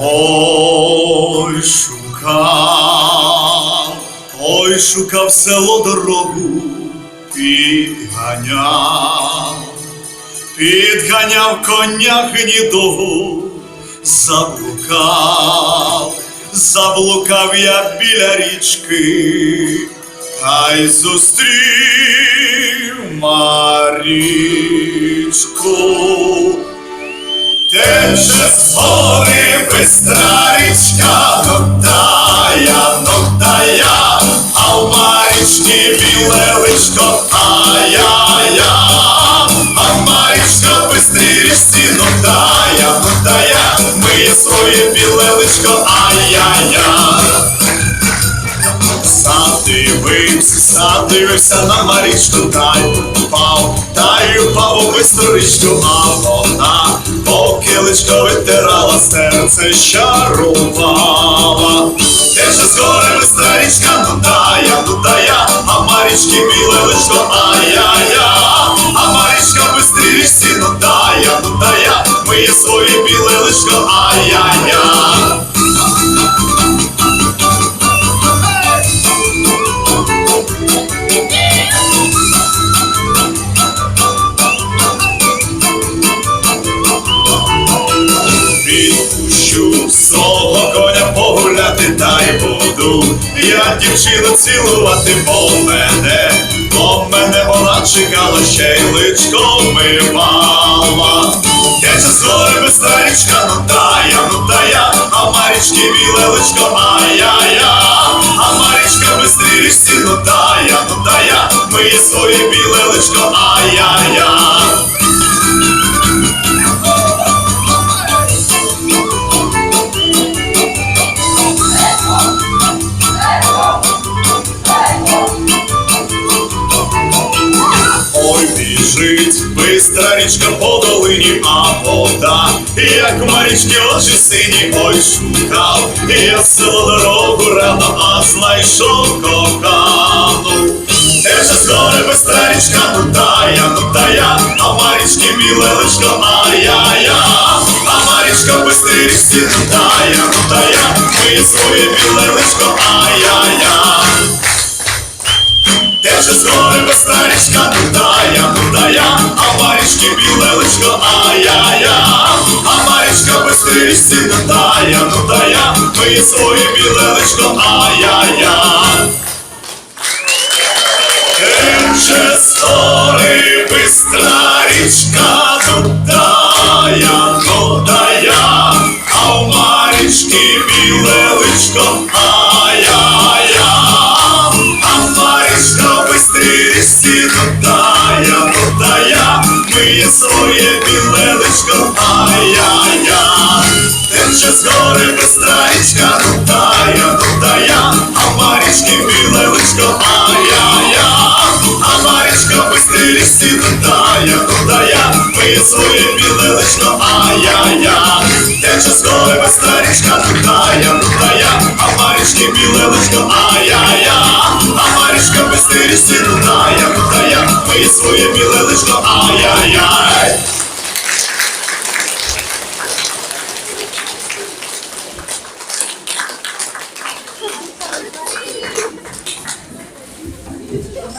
Ой, шукав, ой, шукав село дорогу, підганяв, підганяв коня гнідого, заблукав, заблукав я біля річки, та й зустрів Марічку. Тече з гори бистра річка, ну тая, ну тая, а в Марічці біле личко, ая-я, а в Марічка в бистрій тая, ну тая, миє своє біле личко, ай-я-я. Задивився, задивився на Марічку, та й упав, та й упав у бистру річку, а вона поки личко витирала серце щарувала. Тече з горами старічка, ну я, а Марічки біле личко, ай-я-я, а Марічка бистрі річці, ну я, миє своє біле личко, ай-я-я. Я дівчину цілувати, бо мене, бо мене вона чекала, ще й личко мивала. Тече з гори бистра річка, ну тая, ну тая, а в Марічки біле личко, ай-я-я, а Марічка в бистрій річці, ну тая, ну тая, миє своє біле личко, ай-я-я. Біжить. Бистра річка по долині, а вода, як марічки очі сині, ой, шукав, я село дорогу рано, а знайшов кохану. З гори бистра річка, ну тая, ну тая, а в марічки біле личко, ай-я-я, а марічка в бистрій ну тая, ну тая, ми своє біле личко, ай-я-я. Тече з гори бистра ну тая, ну тая, миє своє біле личко, ай-я-я. Тече з гори бистра річка, ну тая, ну тая, а в Марічки біле личко, ай-я-я. А Марічка в бистрій річці, ну тая, ну тая, миє своє біле Тече з гори ну тая, тая, а Марічки біле личко, ай-я-я. А Марічка річці, ну тая, тая, миє своє біле личко, ай-я-я. Тече з гори ну тая, тая, а Марічки біле личко, ай-я-я. А Марічка річці, ну тая, тая, миє своє біле личко, ай-яй-яй.